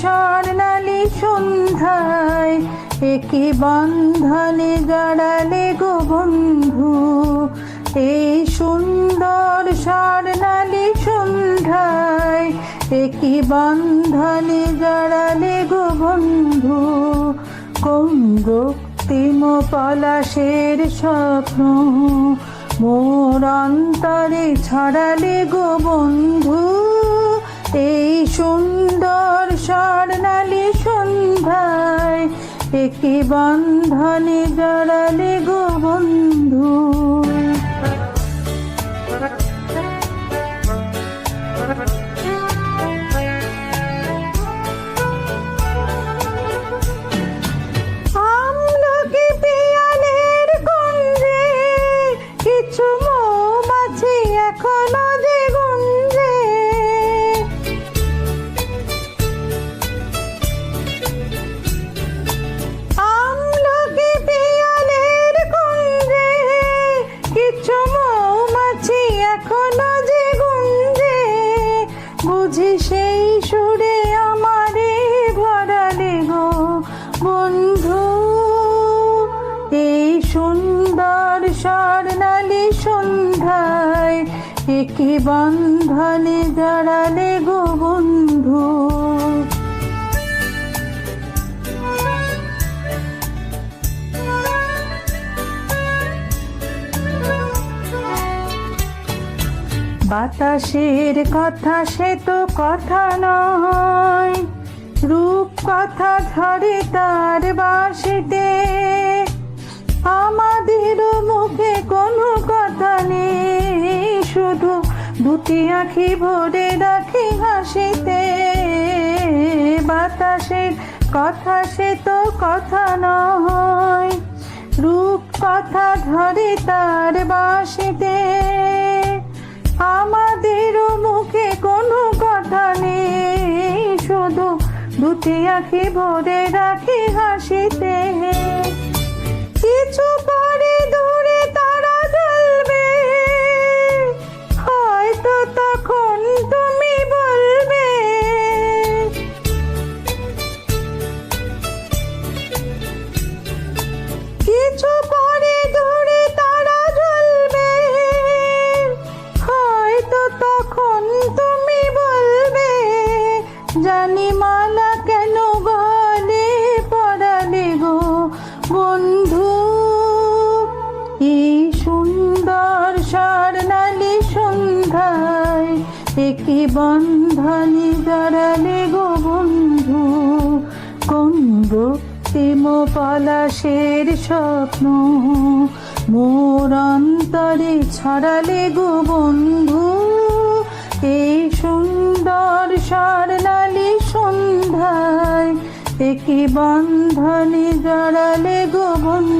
স্বর্ণালী সন্ধ্যায় একে বন্ধনে গাড়ালে গো বন্ধু। এই সুন্দর সারনালি সন্ধ্যায় একে বন্ধনে গাড়ালে গো বন্ধু। কঙ্গক্তিম পলাশের স্বপ্ন মোর অন্তরে ছড়ালে গো বন্ধু। এই সুন্দর একই বন্ধনে জড়ালে গো বন্ধু। একই বন্ধনে জড়ালে গো বন্ধু। বাতাসের কথা সে তো কথা নয় রূপ কথা ধরে তার বাসিতে। আমাদের মুখে কোনো কথা নেই। দুটি আঁখি ভরে রাখি হাসিতে। বাতাসের কথা সে তো কথা নয়। রূপ কথা ধরে তার বাসিতে। আমাদের মুখে কোনো কথা নেই। শুধু দুটি আঁখি ভরে রাখি হাসিতে। মালা কেন গলে পড়ালে গো বন্ধু? এই সুন্দর স্বর্ণালী সন্ধ্যায় একই বন্ধনে জড়ালে গো বন্ধু। কোন রক্তিম পলাশের স্বপ্ন? মোর অন্তরে ছড়ালে গো বন্ধু। এই সুন্দর স্বর্ণালী সন্ধ্যায় একই বন্ধনে জড়ালে গো বন্ধু।